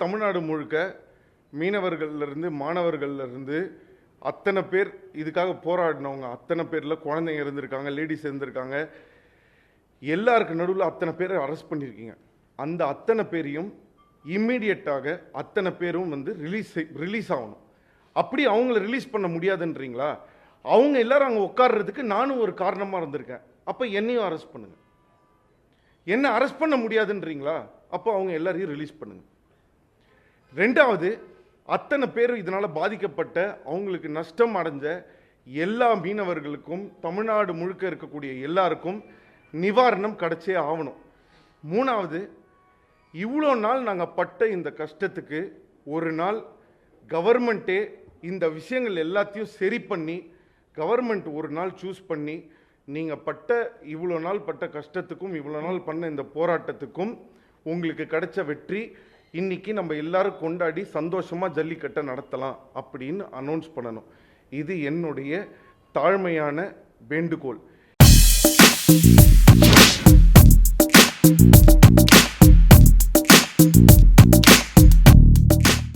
தமிழ்நாடு முழுக்க மீனவர்கள்லேருந்து மாணவர்கள்லேருந்து அத்தனை பேர் இதுக்காக போராடினவங்க. அத்தனை பேரில் குழந்தைங்க இருந்திருக்காங்க லேடிஸ் இருந்திருக்காங்க. எல்லாருக்கு நடுவில் அத்தனை பேரை அரெஸ்ட் பண்ணியிருக்கீங்க. அந்த அத்தனை பேரையும் இம்மீடியட்டாக அத்தனை பேரும் வந்து ரிலீஸ் ரிலீஸ் ஆகணும். அப்படி அவங்கள ரிலீஸ் பண்ண முடியாதுன்றீங்களா? அவங்க எல்லாரும் அங்கே உட்கார்றதுக்கு நானும் ஒரு காரணமாக இருந்திருக்கேன். அப்போ என்னையும் அரெஸ்ட் பண்ணுங்க. என்ன அரெஸ்ட் பண்ண முடியாதுன்றீங்களா? அப்போ அவங்க எல்லாரையும் ரிலீஸ் பண்ணுங்க. ரெண்டாவது அத்தனை பேர் இதனால் பாதிக்கப்பட்ட அவங்களுக்கு நஷ்டம் அடைஞ்ச எல்லா மீனவர்களுக்கும் தமிழ்நாடு முழுக்க இருக்கக்கூடிய எல்லாருக்கும் நிவாரணம் கிடைச்சே ஆகணும். மூணாவது இவ்வளோ நாள் நாங்கள் பட்ட இந்த கஷ்டத்துக்கு ஒரு நாள் கவர்மெண்ட்டே இந்த விஷயங்கள் எல்லாத்தையும் சரி பண்ணி கவர்மெண்ட் ஒரு நாள் சூஸ் பண்ணி நீங்கள் பட்ட இவ்வளோ நாள் பட்ட கஷ்டத்துக்கும் இவ்வளோ நாள் பண்ண இந்த போராட்டத்துக்கும் உங்களுக்கு கிடைச்ச வெற்றி இன்னைக்கு நம்ம எல்லாரும் கொண்டாடி சந்தோஷமாக ஜல்லிக்கட்டை நடத்தலாம் அப்படின்னு அனௌன்ஸ் பண்ணணும். இது என்னுடைய தாழ்மையான வேண்டுகோள்.